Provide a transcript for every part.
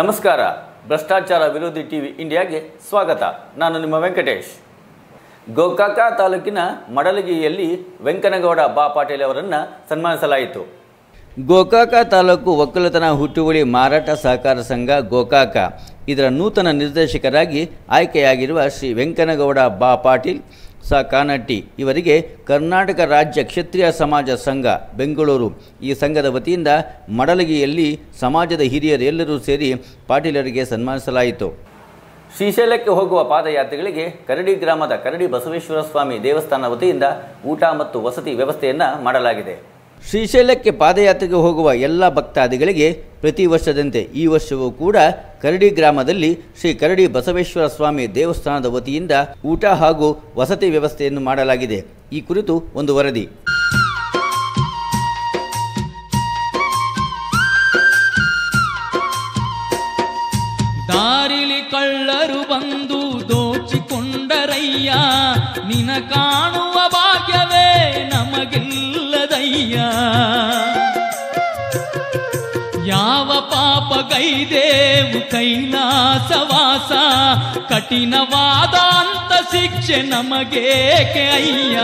ನಮಸ್ಕಾರ. ಭ್ರಷ್ಟಾಚಾರ ವಿರೋಧಿ ಟಿವಿ ಇಂಡಿಯಾಗೆ ಸ್ವಾಗತ. ನಾನು ನಿಮ್ಮ ವೆಂಕಟೇಶ್. ಗೋಕಾಕ ತಾಲೂಕಿನ ಮಡಲಗಿಯಲ್ಲಿ ವೆಂಕನಗೌಡ ಬಾ ಪಾಟೀಲ್ ಅವರನ್ನು ಸನ್ಮಾನಿಸಲಾಯಿತು. ಗೋಕಾಕ ತಾಲೂಕು ಒಕ್ಕಲತನ ಹುಟ್ಟುವಳಿ ಮಾರಾಟ ಸಹಕಾರ ಸಂಘ ಗೋಕಾಕ. ಇದರ ನೂತನ ನಿರ್ದೇಶಕರಾಗಿ ಆಯ್ಕೆಯಾಗಿರುವ ಶ್ರೀ ವೆಂಕನಗೌಡ ಬಾ ಪಾಟೀಲ್ ಸ ಕಾನಟ್ಟಿ. ಇವರಿಗೆ ಕರ್ನಾಟಕ ರಾಜ್ಯ ಕ್ಷತ್ರಿಯ ಸಮಾಜ ಸಂಘ, ಬೆಂಗಳೂರು. ಈ ಸಂಘದ ವತಿಯಿಂದ ಮಡಲಗಿಯಲ್ಲಿ ಸಮಾಜದ ಹಿರಿಯರೆಲ್ಲರೂ ಸೇರಿ ಪಾಟೀಲರಿಗೆ ಸನ್ಮಾನಿಸಲಾಯಿತು. ಶ್ರೀಶೈಲಕ್ಕೆ ಹೋಗುವ ಪಾದಯಾತ್ರೆಗಳಿಗೆ ಕರಡಿ ಗ್ರಾಮದ ಕರಡಿ ಬಸವೇಶ್ವರ ಸ್ವಾಮಿ ದೇವಸ್ಥಾನ ವತಿಯಿಂದ ಊಟ ಮತ್ತು ವಸತಿ ವ್ಯವಸ್ಥೆಯನ್ನು ಮಾಡಲಾಗಿದೆ. ಶ್ರೀಶೈಲಕ್ಕೆ ಪಾದಯಾತ್ರೆಗೆ ಹೋಗುವ ಎಲ್ಲ ಭಕ್ತಾದಿಗಳಿಗೆ ಪ್ರತಿ ವರ್ಷದಂತೆ ಈ ವರ್ಷವೂ ಕೂಡ ಕರಡಿ ಗ್ರಾಮದಲ್ಲಿ ಶ್ರೀ ಕರಡಿ ಬಸವೇಶ್ವರ ಸ್ವಾಮಿ ದೇವಸ್ಥಾನದ ವತಿಯಿಂದ ಊಟ ಹಾಗೂ ವಸತಿ ವ್ಯವಸ್ಥೆಯನ್ನು ಮಾಡಲಾಗಿದೆ. ಈ ಕುರಿತು ಒಂದು ವರದಿ. ದಾರಿಲಿ ಕಳ್ಳರು ಬಂದು ದೋಚಿಕೊಂಡರಯ್ಯ, ನಿನ ಕಾಣುವ ಭಾಗ್ಯವೇ ನಮಗಿಲ್ಲದಯ್ಯ ಯಾವ ಪಾಪ ಗೈದೇವು ಕೈಲಾಸವಾಸ ಕಠಿಣವಾದ ಅಂತ ಶಿಕ್ಷೆ ನಮಗೇಕೆ ಅಯ್ಯ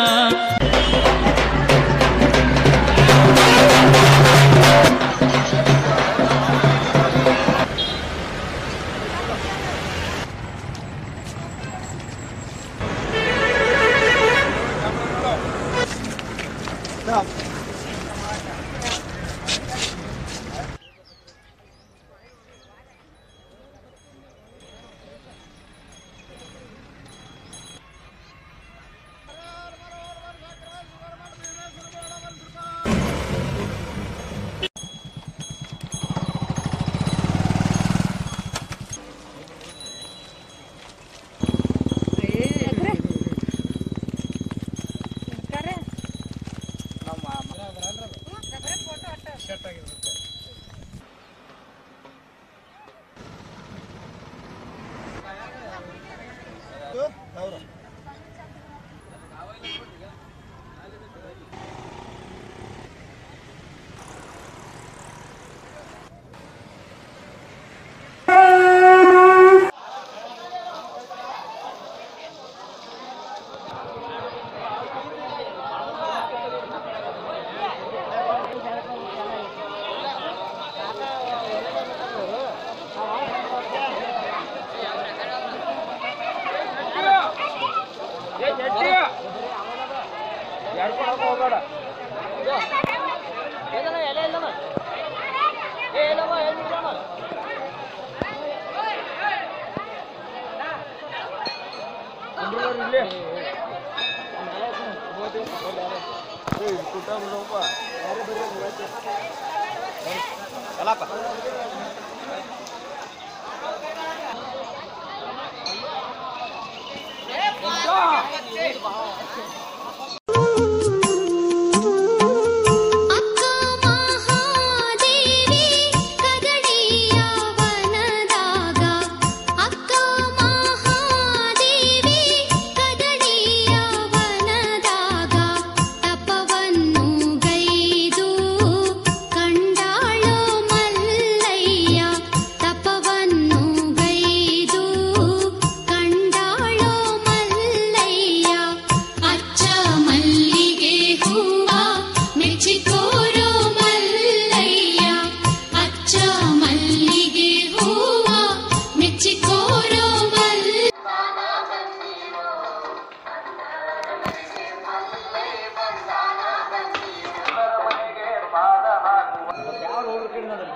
Kenapa?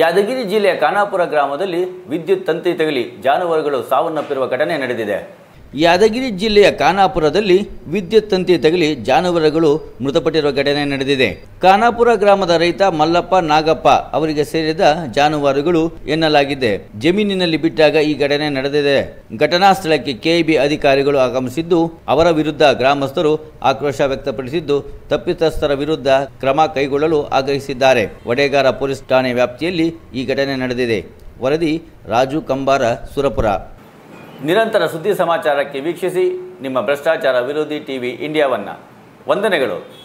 ಯಾದಗಿರಿ ಜಿಲ್ಲೆಯ ಖಾನಾಪುರ ಗ್ರಾಮದಲ್ಲಿ ವಿದ್ಯುತ್ ತಂತಿ ತಗಲಿ ಜಾನುವಾರುಗಳು ಸಾವನ್ನಪ್ಪಿರುವ ಘಟನೆ ನಡೆದಿದೆ. ಯಾದಗಿರಿ ಜಿಲ್ಲೆಯ ಖಾನಾಪುರದಲ್ಲಿ ವಿದ್ಯುತ್ ತಂತಿ ತಗಲಿ ಜಾನುವಾರುಗಳು ಮೃತಪಟ್ಟಿರುವ ಘಟನೆ ನಡೆದಿದೆ. ಖಾನಾಪುರ ಗ್ರಾಮದ ರೈತ ಮಲ್ಲಪ್ಪ ನಾಗಪ್ಪ ಅವರಿಗೆ ಸೇರಿದ ಜಾನುವಾರುಗಳು ಎನ್ನಲಾಗಿದೆ. ಜಮೀನಿನಲ್ಲಿ ಬಿಟ್ಟಾಗ ಈ ಘಟನೆ ನಡೆದಿದೆ. ಘಟನಾ ಸ್ಥಳಕ್ಕೆ ಕೆಇಬಿ ಅಧಿಕಾರಿಗಳು ಆಗಮಿಸಿದ್ದು, ಅವರ ವಿರುದ್ಧ ಗ್ರಾಮಸ್ಥರು ಆಕ್ರೋಶ ವ್ಯಕ್ತಪಡಿಸಿದ್ದು, ತಪ್ಪಿತಸ್ಥರ ವಿರುದ್ಧ ಕ್ರಮ ಕೈಗೊಳ್ಳಲು ಆಗ್ರಹಿಸಿದ್ದಾರೆ. ವಡೇಗಾರ ಪೊಲೀಸ್ ಠಾಣೆ ವ್ಯಾಪ್ತಿಯಲ್ಲಿ ಈ ಘಟನೆ ನಡೆದಿದೆ. ವರದಿ ರಾಜು ಕಂಬಾರ ಸುರಪುರ. ನಿರಂತರ ಸುದ್ದಿ ಸಮಾಚಾರಕ್ಕೆ ವೀಕ್ಷಿಸಿ ನಿಮ್ಮ ಭ್ರಷ್ಟಾಚಾರ ವಿರೋಧಿ ಟಿವಿ ಇಂಡಿಯಾವನ್ನ. ವಂದನೆಗಳು.